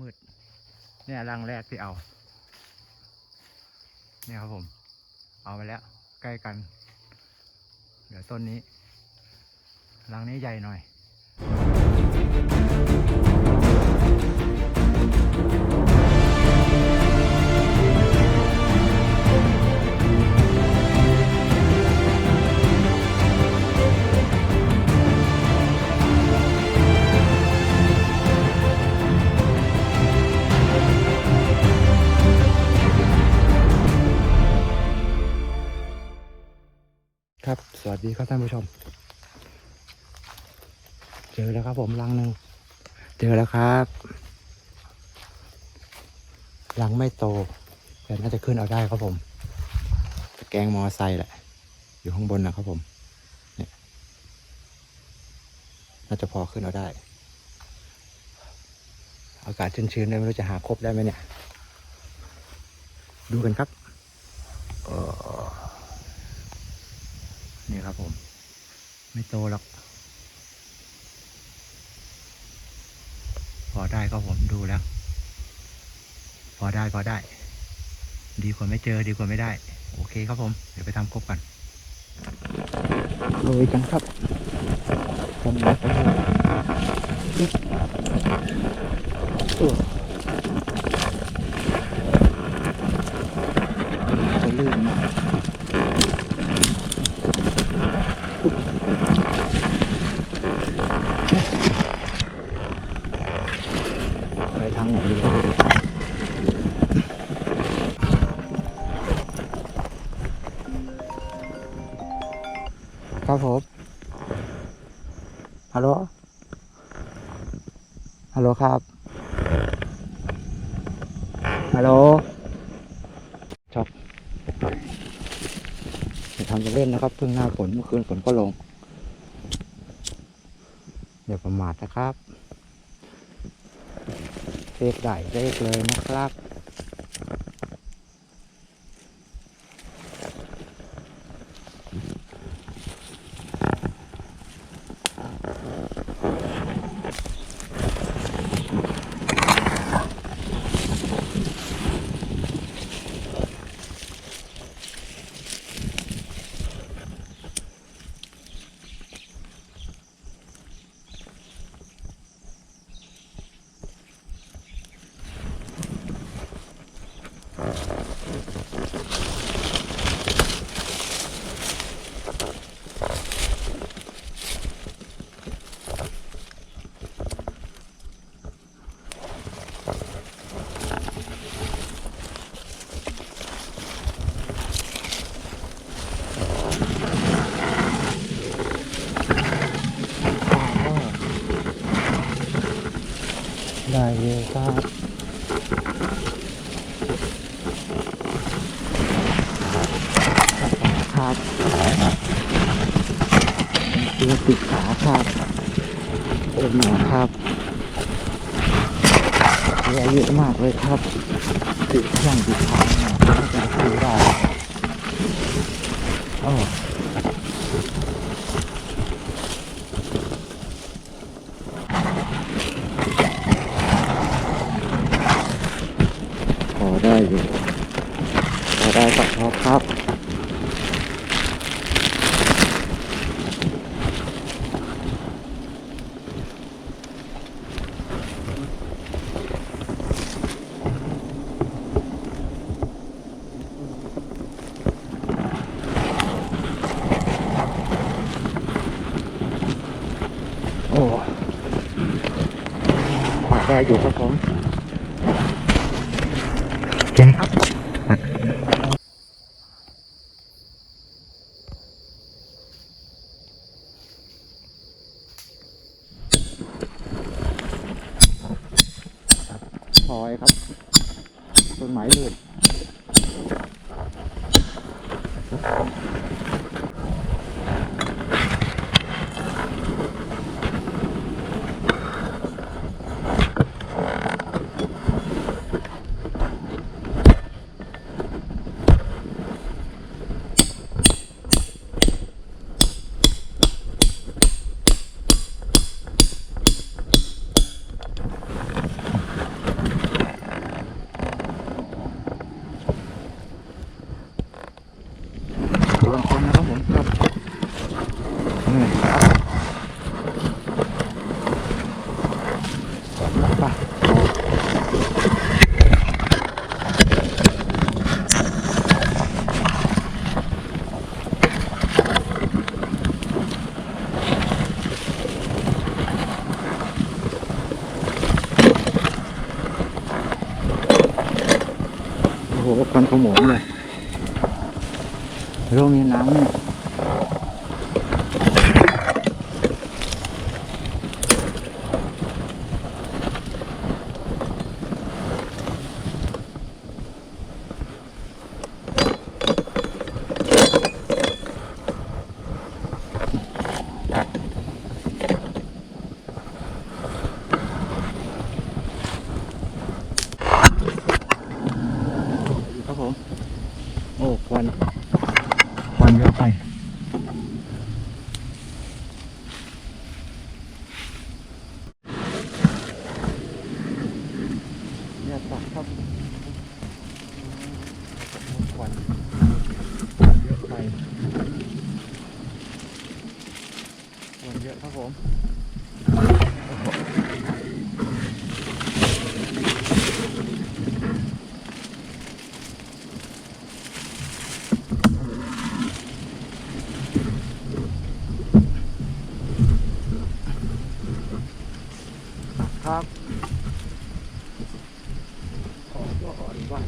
มืด เนี่ยรังแรกที่เอา เนี่ยครับผม เอาไปแล้ว ใกล้กัน เดี๋ยวต้นนี้รังนี้ใหญ่หน่อย สดีครับท่านผู้ชม เจอแล้วครับผมรังหนึ่งเจอแล้วครับรังไม่โต แต่น่าจะขึ้นเอาได้ครับผมแกงมอไซค์แหละ อยู่ข้างบนนะครับผมเนี่ยน่าจะพอขึ้นเอาได้ อากาศชื้นๆเลยไม่รู้จะหาครบได้ไหมเนี่ย ดูกันครับเออ นี่ครับผม ไม่โตหรอก พอได้ก็ผมดูแล้ว พอได้ก็ได้ ดีกว่าไม่เจอดีกว่าไม่ได้ โอเคครับผม เดี๋ยวไปทำครบกันโรยกันครับทำมาครับจะลื่นมาก ไปทางไหนดีครับผมฮัลโหลฮัลโหลครับฮัลโหลชอบจะทำจะเล่นนะครับเพิ่งหน้าฝนเมื่อคืนฝนก็ลงอย่าประมาทนะครับ เลขได้เลขเลยนะครับ ได้เลยครับครับตัวติดขาครับเป็นหมอครับแย่เยอะมากเลยครับติดเครื่องติดขาเนี่ยน่าจะซื้อได้โอ้พอได้อยู่พอได้ก็พอครับ โอ้ข อได้อยู่ครับผมเก่งครับพอยครับต้นไม้ลื่น โอ้โหควันขโมงเลยโรงนี้น้ำเนี่ย ครับผม โอ้ควัน ควันเยอะไป เนี่ยตักครับควันเยอะไปควันเยอะครับผมโอ้โห ครับ ขอตัวอ่อนว่า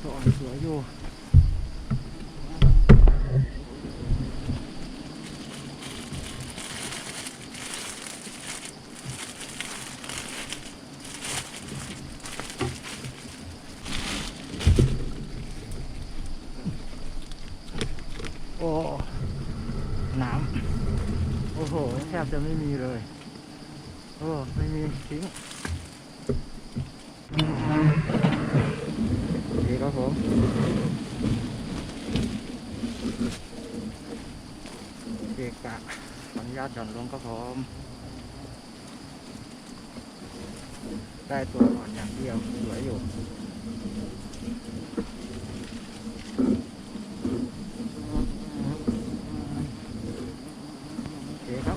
ตัวอ่อนสวยอยู่ โอ้ น้ำ โอ้โห แทบ จะไม่มีเลย โอ้ ไม่มีทิ้งโอเคครับผมเกกะขออนุญาตหย่อนลงครับผม ได้ตัวอ่อนอย่างเดียวสวยอยู่ โอเคครับ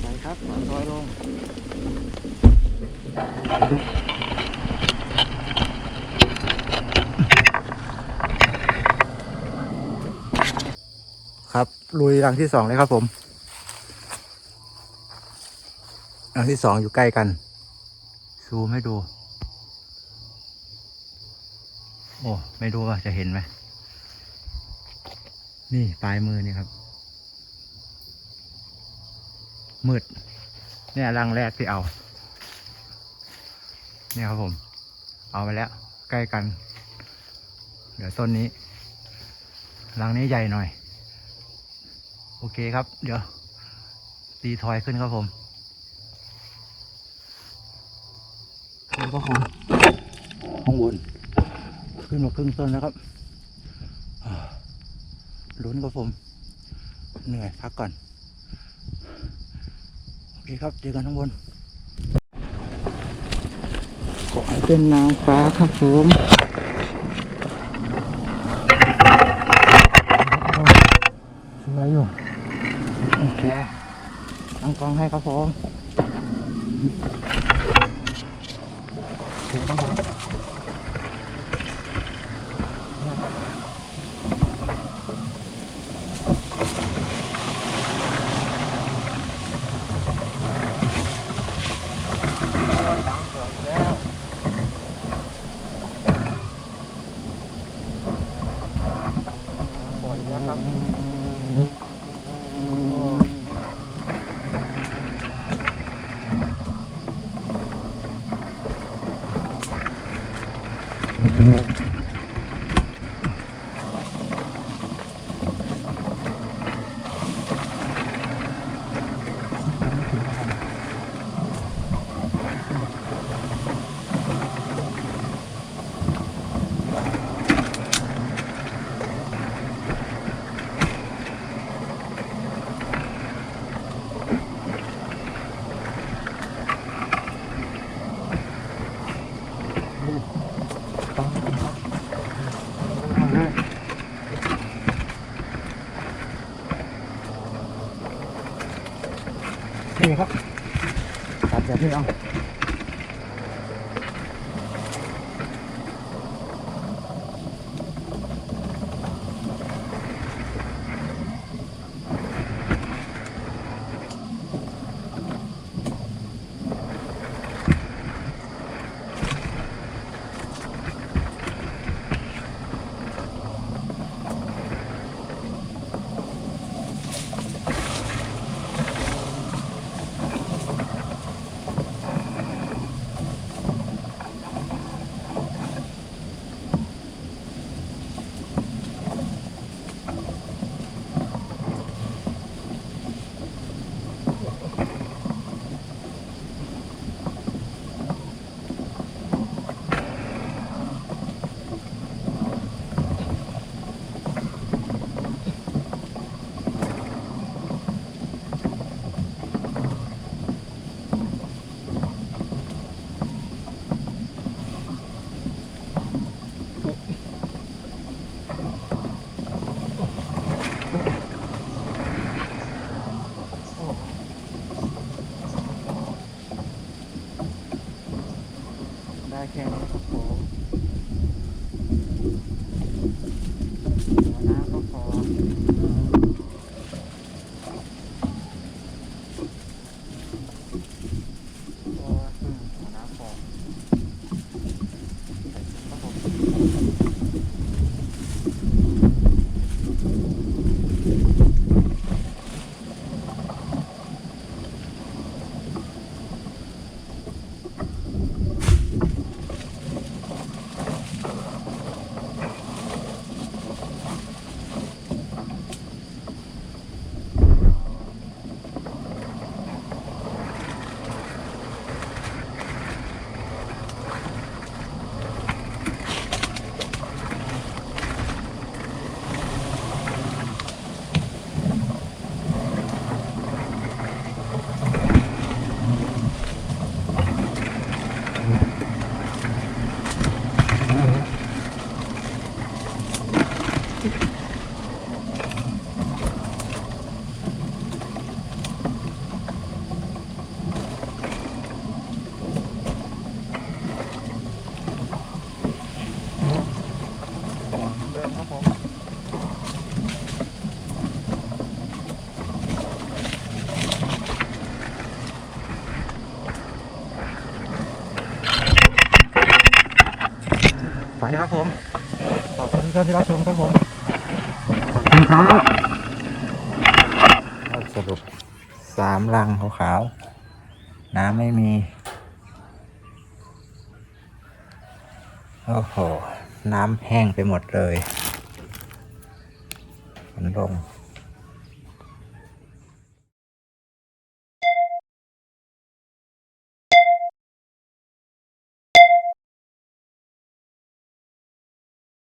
ไปครับถอยลง ครับ ลุยรังที่สองเลยครับผมรังที่สองอยู่ใกล้กัน ซูมให้ดู โอ้ ไม่รู้ว่าจะเห็นไหม นี่ปลายมือนี่ครับ มืด เนี่ยรังแรกที่เอา เนี่ยครับผม เอาไปแล้ว ใกล้กัน เดี๋ยวต้นนี้รังนี้ใหญ่หน่อย โอเคครับ เดี๋ยวตีทอยขึ้นครับผมนี่ก็ของข้างบนขึ้นมาครึ่งต้นแล้วครับอ่าลุ้นครับผม เหนื่อยพักก่อน โอเคครับ เจอกันข้างบนขอให้เป็นนางฟ้าครับผมสวยอยู่ โอเคตั้งก ล้องให้ครับผมถูกครับผมปล่อยแล้วครับโอ้ ครับตัดแบบนี้เอา ได้แค่นี้ครับผมน้ำก็พอพออืมหัวน้ำพอใส่ถุงครับผมเดินครับผมไป ครับผม ขอบคุณท่านที่รับชมครับผมขอบคุณครับสรุปสามลังขาวๆน้ำไม่มี โอ้โห น้ำแห้งไปหมดเลยฝนลง